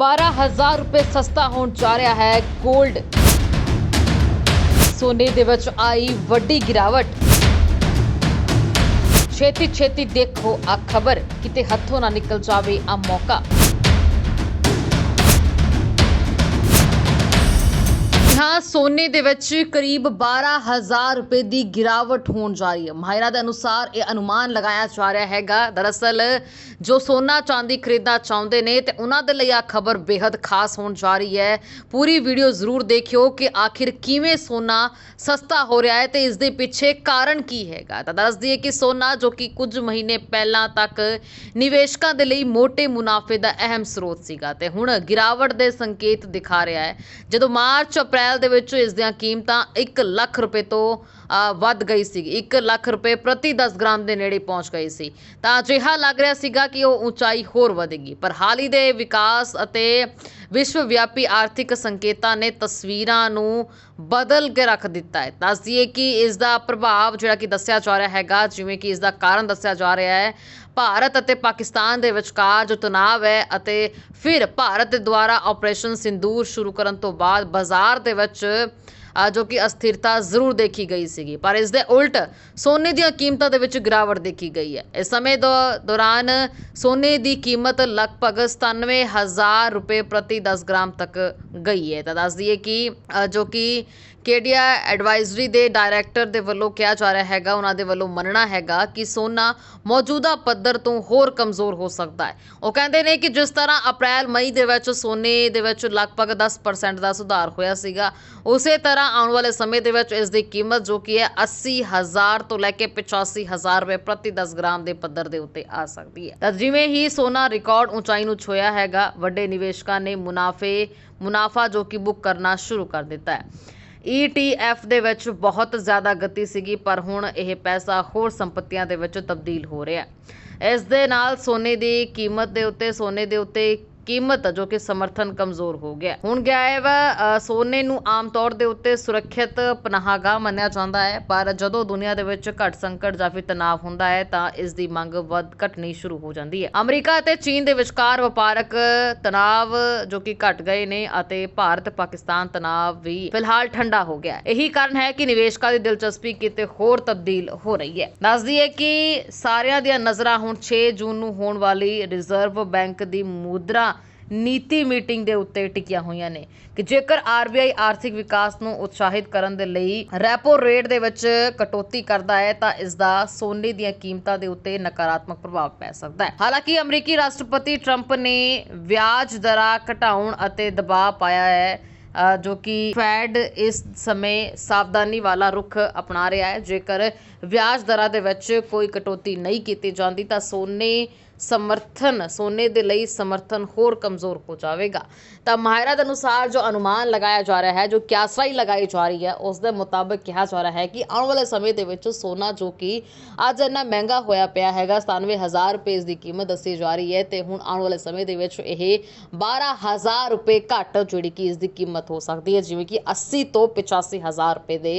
12000 ਰੁਪਏ ਸਸਤਾ ਹੋਣ ਜਾ ਰਿਹਾ ਹੈ 골ਡ ਸੋਨੇ ਦੇ ਵਿੱਚ ਆਈ ਵੱਡੀ ਗਿਰਾਵਟ। ਛੇਤੀ ਛੇਤੀ ਦੇਖੋ ਆ ਖਬਰ। ਕਿਤੇ ਹੱਥੋਂ ਨਾ ਨਿਕਲ ਜਾਵੇ ਆ ਮੌਕਾ। ਸੋਨੇ ਦੇ ਵਿੱਚ ਕਰੀਬ 12000 ਰੁਪਏ ਦੀ ਗਿਰਾਵਟ ਹੋਣ ਜਾ ਰਹੀ ਹੈ। ਮਾਹਿਰਾਂ ਦੇ ਅਨੁਸਾਰ ਇਹ ਅਨੁਮਾਨ ਲਗਾਇਆ ਜਾ ਰਿਹਾ ਹੈਗਾ। ਦਰਅਸਲ ਜੋ ਸੋਨਾ ਚਾਂਦੀ ਖਰੀਦਣਾ ਚਾਹੁੰਦੇ ਨੇ ਤੇ ਉਹਨਾਂ ਦੇ ਲਈ ਆ ਖਬਰ ਬੇहद ਖਾਸ ਹੋਣ ਜਾ ਰਹੀ ਹੈ। ਪੂਰੀ ਵੀਡੀਓ ਜ਼ਰੂਰ ਦੇਖਿਓ ਕਿ ਆਖਿਰ ਕਿਵੇਂ ਸੋਨਾ ਸਸਤਾ ਹੋ ਰਿਹਾ ਹੈ ਤੇ ਇਸ ਦੇ ਪਿੱਛੇ ਕਾਰਨ ਕੀ ਹੈਗਾ। ਤਾਂ ਦੱਸ ਦਈਏ ਕਿ ਸੋਨਾ ਜੋ ਕਿ ਕੁਝ ਮਹੀਨੇ ਪਹਿਲਾਂ ਤੱਕ ਨਿਵੇਸ਼ਕਾਂ ਦੇ ਲਈ ਮੋਟੇ ਮੁਨਾਫੇ ਦਾ ਅਹਿਮ ਸਰੋਤ ਸੀਗਾ ਤੇ ਹੁਣ ਗਿਰਾਵਟ ਦੇ ਸੰਕੇਤ ਦਿਖਾ ਰਿਹਾ ਹੈ। ਜਦੋਂ ਮਾਰਚ ਅਪ੍ਰੈਲ ਦੇ ਵਿੱਚ ਇਸ ਦੀਆਂ ਕੀਮਤਾਂ 1 ਲੱਖ ਰੁਪਏ ਤੋਂ ਅ, ਵੱਧ ਗਈ ਸੀ। 1 ਲੱਖ ਰੁਪਏ ਪ੍ਰਤੀ 10 ਗ੍ਰਾਮ ਦੇ ਨੇੜੇ ਪਹੁੰਚ ਗਈ ਸੀ। ਤਾਂ ਅਜਿਹਾ ਲੱਗ ਰਿਹਾ ਸੀਗਾ ਕਿ ਉਹ ਉਚਾਈ ਹੋਰ ਵਧੇਗੀ। ਪਰ ਹਾਲ ਹੀ ਦੇ ਵਿਕਾਸ ਅਤੇ ਵਿਸ਼ਵ ਵਿਆਪੀ ਆਰਥਿਕ ਸੰਕੇਤਾਂ ਨੇ ਤਸਵੀਰਾਂ ਨੂੰ ਬਦਲ ਕੇ ਰੱਖ ਦਿੱਤਾ ਹੈ। ਦੱਸ ਦਈਏ ਕਿ ਇਸ ਦਾ ਪ੍ਰਭਾਵ ਜਿਹੜਾ ਕਿ ਦੱਸਿਆ ਜਾ ਰਿਹਾ ਹੈਗਾ, ਜਿਵੇਂ ਕਿ ਇਸ ਦਾ ਕਾਰਨ ਦੱਸਿਆ ਜਾ ਰਿਹਾ ਹੈ, ਭਾਰਤ ਅਤੇ ਪਾਕਿਸਤਾਨ ਦੇ ਵਿਚਕਾਰ ਜੋ ਤਣਾਅ ਹੈ ਅਤੇ ਫਿਰ ਭਾਰਤ ਦੇ ਦੁਆਰਾ ਆਪਰੇਸ਼ਨ ਸਿੰਦੂਰ ਸ਼ੁਰੂ ਕਰਨ ਤੋਂ ਬਾਅਦ ਬਾਜ਼ਾਰ ਦੇ ਵਿੱਚ ਜੋ ਕਿ ਅਸਥਿਰਤਾ ਜ਼ਰੂਰ ਦੇਖੀ ਗਈ ਸੀਗੀ, ਪਰ ਇਸ ਦੇ ਉਲਟ ਸੋਨੇ ਦੀਆਂ ਕੀਮਤਾਂ ਦੇ ਵਿੱਚ ਗਿਰਾਵਟ ਦੇਖੀ ਗਈ ਹੈ। ਇਸ ਸਮੇਂ ਦੌ- ਦੌਰਾਨ ਸੋਨੇ ਦੀ ਕੀਮਤ ਲਗਭਗ 97000 ਰੁਪਏ ਪ੍ਰਤੀ 10 ਗ੍ਰਾਮ ਤੱਕ ਗਈ ਹੈ। ਤਾਂ ਦੱਸ ਦਈਏ ਕਿ ਜੋ ਕਿ ਕੇਡੀਆ ਐਡਵਾਈਜ਼ਰੀ ਦੇ ਡਾਇਰੈਕਟਰ ਦੇ ਵੱਲੋਂ ਕਿਹਾ ਜਾ ਰਿਹਾ ਹੈਗਾ, ਉਹਨਾਂ ਦੇ ਵੱਲੋਂ ਮੰਨਣਾ ਹੈਗਾ ਕਿ ਸੋਨਾ ਮੌਜੂਦਾ ਪੱਧਰ ਤੋਂ ਹੋਰ ਕਮਜ਼ੋਰ ਹੋ ਸਕਦਾ ਹੈ। ਉਹ ਕਹਿੰਦੇ ਨੇ ਕਿ ਜਿਸ ਤਰ੍ਹਾਂ ਅਪ੍ਰੈਲ, ਮਈ ਦੇ ਵਿੱਚ ਸੋਨੇ ਦੇ ਵਿੱਚ ਲਗਭਗ 10% ਦਾ ਸੁਧਾਰ ਹੋਇਆ ਸੀਗਾ, ਉਸੇ ਤਰ੍ਹਾਂ ਆਉਣ ਵਾਲੇ ਸਮੇਂ ਦੇ ਵਿੱਚ ਇਸ ਦੀ ਕੀਮਤ ਜੋ ਕਿ ਹੈ 80000 ਤੋਂ ਲੈ ਕੇ 85000 ਰੁਪਏ ਪ੍ਰਤੀ 10 ਗ੍ਰਾਮ ਦੇ ਪੱਧਰ ਦੇ ਉੱਤੇ ਆ ਸਕਦੀ ਹੈ। ਤਾਂ ਜਿਵੇਂ ਹੀ ਸੋਨਾ ਰਿਕਾਰਡ ਉਚਾਈ ਨੂੰ ਛੋਇਆ ਹੈਗਾ, ਵੱਡੇ ਨਿਵੇਸ਼ਕਾਂ ਨੇ ਮੁਨਾਫੇ, ਮੁਨਾਫਾ ਜੋ ਕਿ ਬੁੱਕ ਕਰਨਾ ਸ਼ੁਰੂ ਕਰ ਦਿੱਤਾ ਹੈ। ETF ਦੇ ਵਿੱਚ ਬਹੁਤ ਜ਼ਿਆਦਾ ਗਤੀ ਸੀਗੀ, ਪਰ ਹੁਣ ਇਹ ਪੈਸਾ ਹੋਰ ਸੰਪਤੀਆਂ ਦੇ ਵਿੱਚ ਤਬਦੀਲ ਹੋ ਰਿਹਾ ਹੈ। ਇਸ ਦੇ ਨਾਲ ਸੋਨੇ ਦੀ ਕੀਮਤ ਦੇ ਉੱਤੇ, ਸੋਨੇ ਦੇ ਉੱਤੇ ਕੀਮਤ ਜੋ ਕਿ ਸਮਰਥਨ ਕਮਜ਼ੋਰ ਹੋ ਗਿਆ। ਹੁਣ ਗਿਆ ਹੈ ਵਾ ਸੋਨੇ ਨੂੰ ਆਮ ਤੌਰ ਦੇ ਉੱਤੇ ਸੁਰੱਖਿਅਤ ਪਨਾਹਗਾਹ ਮੰਨਿਆ ਜਾਂਦਾ ਹੈ, ਪਰ ਜਦੋਂ ਦੁਨੀਆ ਦੇ ਵਿੱਚ ਘਟ ਸੰਕਟ ਜਾਂ ਫਿਰ ਤਣਾਅ ਹੁੰਦਾ ਹੈ, ਤਾਂ ਇਸ ਦੀ ਮੰਗ ਵੱਧ ਘਟਣੀ ਸ਼ੁਰੂ ਹੋ ਜਾਂਦੀ ਹੈ। ਅਮਰੀਕਾ ਅਤੇ ਚੀਨ ਦੇ ਵਿਚਕਾਰ ਵਪਾਰਕ ਤਣਾਅ ਜੋ ਕਿ ਘਟ ਗਏ ਨੇ ਅਤੇ ਭਾਰਤ ਪਾਕਿਸਤਾਨ ਤਣਾਅ ਵੀ ਫਿਲਹਾਲ ਠੰਡਾ ਹੋ ਗਿਆ ਇਹੀ ਕਾਰਨ ਹੈ ਕਿ ਨਿਵੇਸ਼ਕਾਂ ਦੀ ਦਿਲਚਸਪੀ ਕਿਤੇ ਹੋਰ ਤਬਦੀਲ ਹੋ ਰਹੀ ਹੈ। ਦੱਸਦੀ ਹੈ ਕਿ ਸਾਰਿਆਂ ਦੀਆਂ ਨਜ਼ਰਾਂ ਹੁਣ 6 ਜੂਨ ਨੂੰ ਹੋਣ ਵਾਲੀ ਰਿਜ਼ਰਵ ਬੈਂਕ ਦੀ ਮੁਦਰਾ ਨੀਤੀ ਮੀਟਿੰਗ ਦੇ ਉੱਤੇ ਟਿਕੀਆਂ ਹੋਈਆਂ ਨੇ ਕਿ ਜੇਕਰ ਆਰਬੀਆਈ ਆਰਥਿਕ ਵਿਕਾਸ ਨੂੰ ਉਤਸ਼ਾਹਿਤ ਕਰਨ ਦੇ ਲਈ ਰੈਪੋ ਰੇਟ ਦੇ ਵਿੱਚ ਕਟੌਤੀ ਕਰਦਾ ਹੈ, ਤਾਂ ਇਸ ਦਾ ਸੋਨੇ ਦੀਆਂ ਕੀਮਤਾਂ ਦੇ ਉੱਤੇ ਨਕਾਰਾਤਮਕ ਪ੍ਰਭਾਵ ਪੈ ਸਕਦਾ ਹੈ। ਹਾਲਾਂਕਿ ਅਮਰੀਕੀ ਰਾਸ਼ਟਰਪਤੀ ਟਰੰਪ ਨੇ ਵਿਆਜ ਦਰਾਂ ਘਟਾਉਣ ਅਤੇ ਦਬਾਅ ਪਾਇਆ ਹੈ ਜੋ ਕਿ ਫੈਡ ਇਸ ਸਮੇਂ ਸਾਵਧਾਨੀ ਵਾਲਾ ਰੁਖ ਅਪਣਾ ਰਿਹਾ ਹੈ। ਜੇਕਰ ਵਿਆਜ ਦਰਾਂ ਦੇ ਵਿੱਚ ਕੋਈ ਕਟੌਤੀ ਨਹੀਂ ਕੀਤੀ ਜਾਂਦੀ, ਤਾਂ ਸੋਨੇ ਸਮਰਥਨ, ਸੋਨੇ ਦੇ ਲਈ ਸਮਰਥਨ ਹੋਰ ਕਮਜ਼ੋਰ ਹੋ ਜਾਵੇਗਾ। ਤਾਂ ਮਾਹਿਰਾਂ ਦੇ ਅਨੁਸਾਰ ਜੋ ਅਨੁਮਾਨ ਲਗਾਇਆ ਜਾ ਰਿਹਾ ਹੈ, ਜੋ ਕਿਆਸਰਾਈ ਲਗਾਈ ਜਾ ਰਹੀ ਹੈ ਉਸ ਦੇ ਮੁਤਾਬਕ ਕਿਹਾ ਜਾ ਰਿਹਾ ਹੈ ਕਿ ਆਉਣ ਵਾਲੇ ਸਮੇਂ ਦੇ ਵਿੱਚ ਸੋਨਾ ਜੋ ਕਿ ਅੱਜ ਇੰਨਾ ਮਹਿੰਗਾ ਹੋਇਆ ਪਿਆ ਹੈਗਾ 97000 ਰੁਪਏ ਇਸ ਦੀ ਕੀਮਤ ਦੱਸੀ ਜਾ ਰਹੀ ਹੈ ਤੇ ਹੁਣ ਆਉਣ ਵਾਲੇ ਸਮੇਂ ਦੇ ਵਿੱਚ ਇਹ 12000 ਰੁਪਏ ਘੱਟ ਜਿਹੜੀ ਕਿ ਇਸ ਦੀ ਕੀਮਤ ਹੋ ਸਕਦੀ ਹੈ, ਜਿਵੇਂ ਕਿ 80 ਤੋਂ 85000 ਰੁਪਏ ਦੇ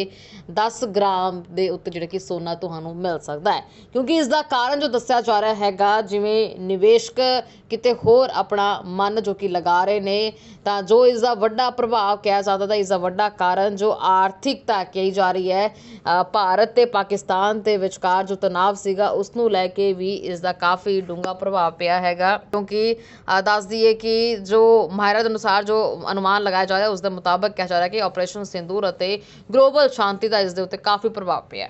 10 ਗ੍ਰਾਮ ਦੇ ਉੱਤੇ ਜਿਹੜਾ ਕਿ ਸੋਨਾ ਤੁਹਾਨੂੰ ਮਿਲ ਸਕਦਾ ਹੈ। ਕਿਉਂਕਿ ਇਸ ਦਾ ਕਾਰਨ ਜੋ ਦੱਸਿਆ ਜਾ ਰਿਹਾ ਹੈਗਾ, ਜਿਵੇਂ ਨਿਵੇਸ਼ਕ ਕਿਤੇ ਹੋਰ ਆਪਣਾ ਮਨ ਜੋ ਕਿ ਲਗਾ ਰਹੇ ਨੇ ਤਾਂ ਜੋ ਇਸ ਦਾ ਵੱਡਾ ਪ੍ਰਭਾਵ ਕਿਹਾ ਜਾਂਦਾ ਤਾਂ ਇਸ ਦਾ ਵੱਡਾ ਕਾਰਨ ਜੋ ਆਰਥਿਕਤਾ ਕਹੀ ਜਾ ਰਹੀ ਹੈ ਭਾਰਤ ਤੇ ਪਾਕਿਸਤਾਨ ਦੇ ਵਿਚਕਾਰ ਜੋ ਤਣਾਅ ਸੀਗਾ ਉਸ ਨੂੰ ਲੈ ਕੇ ਵੀ ਇਸ ਦਾ ਕਾਫੀ ਡੂੰਘਾ ਪ੍ਰਭਾਵ ਪਿਆ ਹੈਗਾ। ਕਿਉਂਕਿ ਅ, ਦੱਸ ਦਈਏ ਕਿ ਜੋ ਮਾਹਿਰਾਂ ਦੇ ਅਨੁਸਾਰ ਜੋ ਅਨੁਮਾਨ ਲਗਾਇਆ ਜਾ ਰਿਹਾ ਉਸ ਦੇ ਮੁਤਾਬਕ ਕਿਹਾ ਜਾ ਰਿਹਾ ਕਿ ਆਪਰੇਸ਼ਨ ਸਿੰਦੂਰ ਅਤੇ ਗਲੋਬਲ ਸ਼ਾਂਤੀ ਦਾ ਇਸ ਦੇ ਉੱਤੇ ਕਾਫੀ ਪ੍ਰਭਾਵ ਪਿਆ।